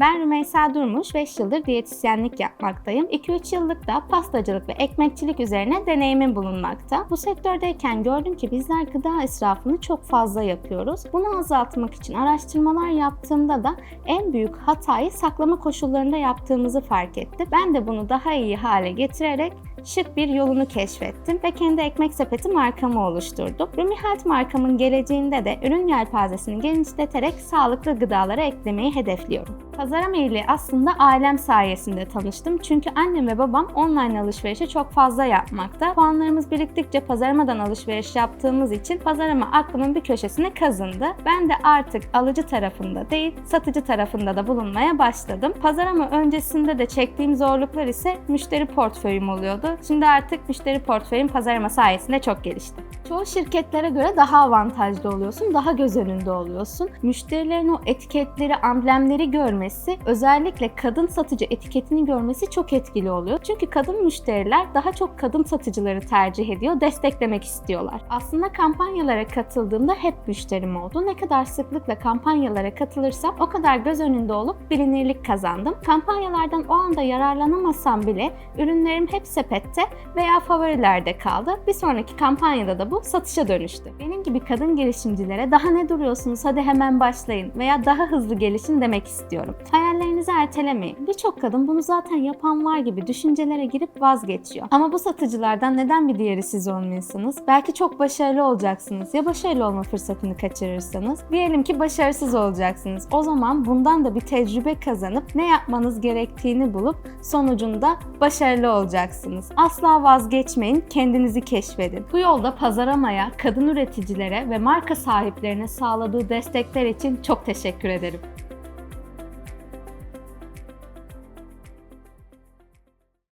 Ben Rümeysa Durmuş, 5 yıldır diyetisyenlik yapmaktayım. 2-3 yıllık da pastacılık ve ekmekçilik üzerine deneyimim bulunmakta. Bu sektördeyken gördüm ki bizler gıda israfını çok fazla yapıyoruz. Bunu azaltmak için araştırmalar yaptığımda da en büyük hatayı saklama koşullarında yaptığımızı fark ettim. Ben de bunu daha iyi hale getirerek şık bir yolunu keşfettim ve kendi ekmek sepeti markamı oluşturdum. Rumi Health markamın geleceğinde de ürün yelpazesini genişleterek sağlıklı gıdalara eklemeyi hedefliyorum. Pazara meyili aslında ailem sayesinde tanıştım. Çünkü annem ve babam online alışverişi çok fazla yapmakta. Puanlarımız biriktikçe pazarmadan alışveriş yaptığımız için pazarama aklımın bir köşesine kazındı. Ben de artık alıcı tarafında değil, satıcı tarafında da bulunmaya başladım. Pazarama öncesinde de çektiğim zorluklar ise müşteri portföyüm oluyordu. Şimdi artık müşteri portföyüm pazarama sayesinde çok gelişti. Çoğu şirketlere göre daha avantajlı oluyorsun, daha göz önünde oluyorsun. Müşterilerin o etiketleri, amblemleri görmesi, özellikle kadın satıcı etiketini görmesi çok etkili oluyor. Çünkü kadın müşteriler daha çok kadın satıcıları tercih ediyor, desteklemek istiyorlar. Aslında kampanyalara katıldığımda hep müşterim oldu. Ne kadar sıklıkla kampanyalara katılırsam o kadar göz önünde olup bilinirlik kazandım. Kampanyalardan o anda yararlanamasam bile ürünlerim hep sepette veya favorilerde kaldı. Bir sonraki kampanyada da bu satışa dönüştü. Benim gibi kadın girişimcilere daha ne duruyorsunuz hadi hemen başlayın veya daha hızlı gelişin demek istiyorum. Hayallerinizi ertelemeyin. Birçok kadın bunu zaten yapan var gibi düşüncelere girip vazgeçiyor. Ama bu satıcılardan neden bir diğeri siz olmuyorsunuz? Belki çok başarılı olacaksınız. Ya başarılı olma fırsatını kaçırırsanız? Diyelim ki başarısız olacaksınız. O zaman bundan da bir tecrübe kazanıp ne yapmanız gerektiğini bulup sonucunda başarılı olacaksınız. Asla vazgeçmeyin, kendinizi keşfedin. Bu yolda pazaramaya, kadın üreticilere ve marka sahiplerine sağladığı destekler için çok teşekkür ederim.